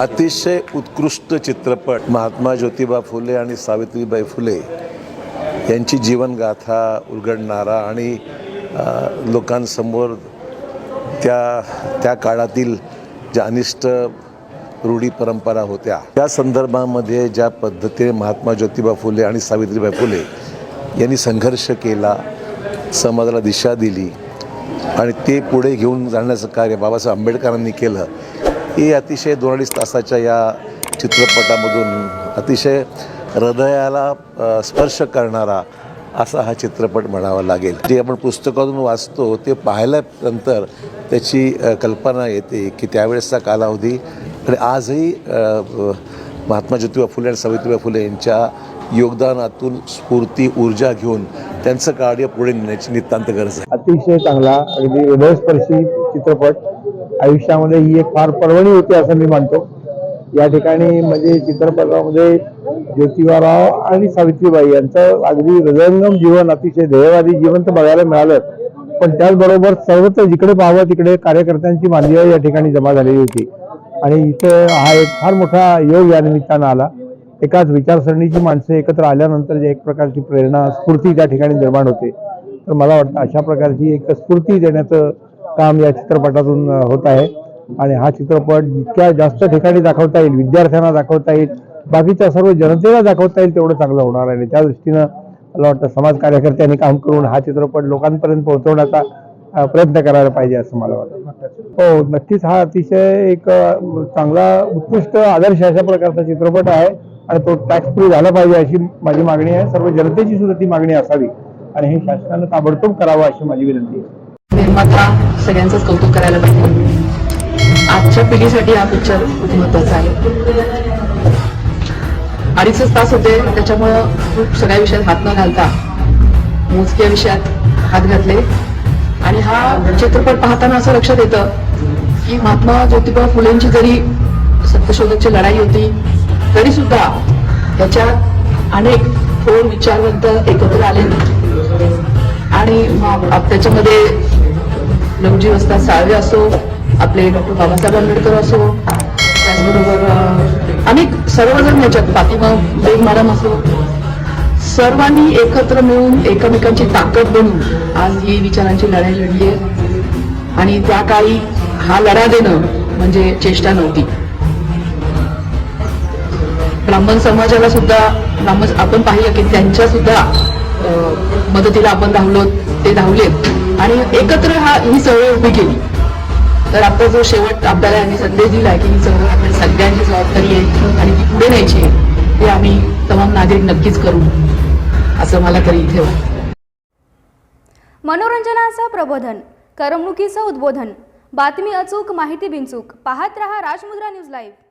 अतिशय उत्कृष्ट चित्रपट महात्मा ज्योतिबा फुले आणि सावित्रीबाई फुले यांची जीवनगाथा उलगडणारा आणि लोकांसमोर त्या त्या काळातील ज्या अनिष्ट रूढी परंपरा होत्या त्या संदर्भामध्ये ज्या पद्धतीने महात्मा ज्योतिबा फुले आणि सावित्रीबाई फुले यांनी संघर्ष केला समाजाला दिशा दिली आणि ते पुढे घेऊन जाण्याचं कार्य बाबासाहेब आंबेडकरांनी केलं ही अतिशय दोन अडीच तासाच्या या चित्रपटामधून अतिशय हृदयाला स्पर्श करणारा असा हा चित्रपट म्हणावा लागेल. जे आपण पुस्तकातून वाचतो ते पाहिल्यानंतर त्याची कल्पना येते की त्यावेळेसचा कालावधी आणि आजही महात्मा ज्योतिबा फुले आणि सावित्रीबाई फुले यांच्या योगदानातून स्फूर्ती ऊर्जा घेऊन त्यांचं कार्य पुढे नेण्याची नितांत गरज आहे. अतिशय चांगला अगदी हृदयस्पर्शी चित्रपट. आयुष्यामध्ये ही एक फार पर्वणी होती असं मी मानतो. या ठिकाणी म्हणजे चित्रपटामध्ये ज्योतिबाराव आणि सावित्रीबाई यांचं अगदी हृदयंगम जीवन अतिशय ध्येयवादी जीवन तर बघायला मिळालं. पण त्याचबरोबर सर्वत्र जिकडे पाहावं तिकडे कार्यकर्त्यांची मांदिया या ठिकाणी जमा झालेली होती. आणि इथं हा एक फार मोठा योग या निमित्तानं आला. एकाच विचारसरणीची माणसं एकत्र आल्यानंतर जे एक प्रकारची प्रेरणा स्फूर्ती त्या ठिकाणी निर्माण होते. तर मला वाटतं अशा प्रकारची एक स्फूर्ती देण्याचं काम या चित्रपटातून होत आहे. आणि हा चित्रपट जितक्या जास्त ठिकाणी दाखवता येईल विद्यार्थ्यांना दाखवता येईल बाकीच्या सर्व जनतेला दाखवता येईल तेवढं चांगलं होणार आहे. त्या दृष्टीनं मला वाटतं समाज कार्यकर्त्यांनी काम करून हा चित्रपट लोकांपर्यंत पोहोचवण्याचा प्रयत्न करायला पाहिजे असं मला वाटतं. हो नक्कीच हा अतिशय एक चांगला उत्कृष्ट आदर्श अशा प्रकारचा चित्रपट आहे. आणि तो टॅक्स फ्री झाला पाहिजे अशी माझी मागणी आहे. सर्व जनतेची सुद्धा ती मागणी असावी. आणि हे शासनानं ताबडतोब करावं अशी माझी विनंती आहे. निर्माता सगळ्यांचंच कौतुक करायला पाहिजे. आजच्या पिढीसाठी हा पिक्चर खूप महत्त्वाचा आहे. अडीचच तास होते त्याच्यामुळं खूप सगळ्या विषयात हात न घालता मोजक्या विषयात हात घातले. आणि हा चित्रपट पाहताना असं लक्षात येतं की महात्मा ज्योतिबा फुलेंची जरी सत्यशोधकची लढाई होती तरी सुद्धा त्याच्यात अनेक थोर विचारवंत एकत्र आले. आणि त्याच्यामध्ये लवजी वस्ता साळवे असो आपले डॉक्टर बाबासाहेब आंबेडकर असो त्याचबरोबर अनेक सर्वजण याच्यात फातिमा बेग मॅडम असो. सर्वांनी एकत्र मिळून एकमेकांची ताकद बनून आज ही विचारांची लढाई लढली आहे. आणि त्या काळी हा लढा देणं म्हणजे चेष्टा नव्हती. ब्राह्मण समाजाला सुद्धा ब्राह्मण आपण पाहिलं की त्यांच्या सुद्धा मदतीला आपण धावलो ते धावलेत. आणि एकत्र हा ही चळवळ उभी केली. तर आता जो शेवट आपल्याला यांनी संदेश दिला की ही चळवळ आपण सगळ्यांची जबाबदारी आहे आणि ती पुढे न्यायची आहे ते आम्ही तमाम नागरिक नक्कीच करू. असं मला तरी इथे वाटतं. मनोरंजनाचं प्रबोधन करमणुकीचं उद्बोधन. बातमी अचूक माहिती बिनचूक. पाहत रहा राजमुद्रा न्यूज लाईव्ह.